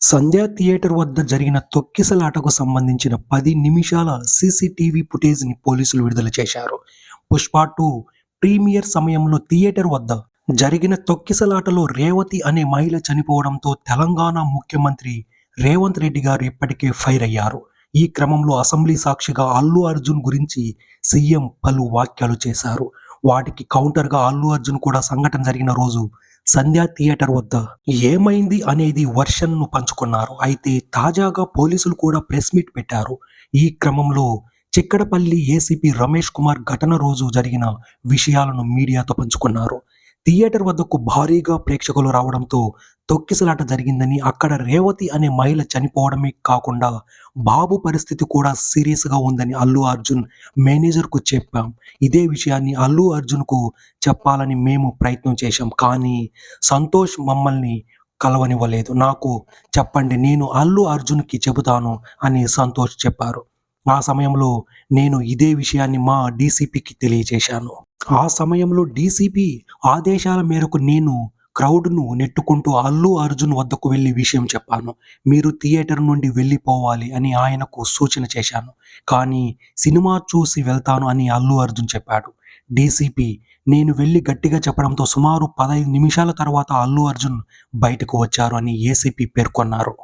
సంధ్యా theatre వద్ద జరిగిన తొక్కిసలాటకు సంబంధించిన పది నిమిషాల సీసీటీవీ ఫుటేజ్ని పోలీసులు విడుదల చేశారు. పుష్ప టూ ప్రీమియర్ సమయంలో థియేటర్ వద్ద జరిగిన తొక్కిసలాటలో రేవతి అనే మహిళ చనిపోవడంతో తెలంగాణ ముఖ్యమంత్రి రేవంత్ రెడ్డి గారు ఇప్పటికే ఫైర్ అయ్యారు. ఈ క్రమంలో అసెంబ్లీ సాక్షిగా అల్లు అర్జున్ గురించి సీఎం పలు వ్యాఖ్యలు చేశారు. వాటికి కౌంటర్గా అల్లు అర్జున్ కూడా సంఘటన జరిగిన రోజు సంధ్యా థియేటర్ వద్ద ఏమైంది అనేది వర్షన్ను పంచుకున్నారు. అయితే తాజాగా పోలీసులు కూడా ప్రెస్ మీట్ పెట్టారు. ఈ క్రమంలో చిక్కడపల్లి ఏసీపీ రమేష్ కుమార్ ఘటన రోజు జరిగిన విషయాలను మీడియాతో పంచుకున్నారు. థియేటర్ వద్దకు భారీగా ప్రేక్షకులు రావడంతో తొక్కిసలాట జరిగిందని అక్కడ రేవతి అనే మహిళ చనిపోవడమే కాకుండా బాబు పరిస్థితి కూడా సీరియస్గా ఉందని అల్లు అర్జున్ మేనేజర్కు చెప్పాం. ఇదే విషయాన్ని అల్లు అర్జున్కు చెప్పాలని మేము ప్రయత్నం చేశాం. కానీ సంతోష్ మమ్మల్ని కలవనివ్వలేదు. నాకు చెప్పండి నేను అల్లు అర్జున్కి చెబుతాను అని సంతోష్ చెప్పారు. ఆ సమయంలో నేను ఇదే విషయాన్ని మా డీసీపీకి తెలియజేశాను. ఆ సమయంలో డీసీపీ ఆదేశాల మేరకు నేను క్రౌడ్ను నెట్టుకుంటూ అల్లు అర్జున్ వద్దకు వెళ్ళి విషయం చెప్పాను. మీరు థియేటర్ నుండి వెళ్ళిపోవాలి అని ఆయనకు సూచన చేశాను. కానీ సినిమా చూసి వెళ్తాను అని అల్లు అర్జున్ చెప్పాడు. డీసీపీ నేను వెళ్ళి గట్టిగా చెప్పడంతో సుమారు పదహైదు నిమిషాల తర్వాత అల్లు అర్జున్ బయటకు వచ్చారు అని ఏసీపీ పేర్కొన్నారు.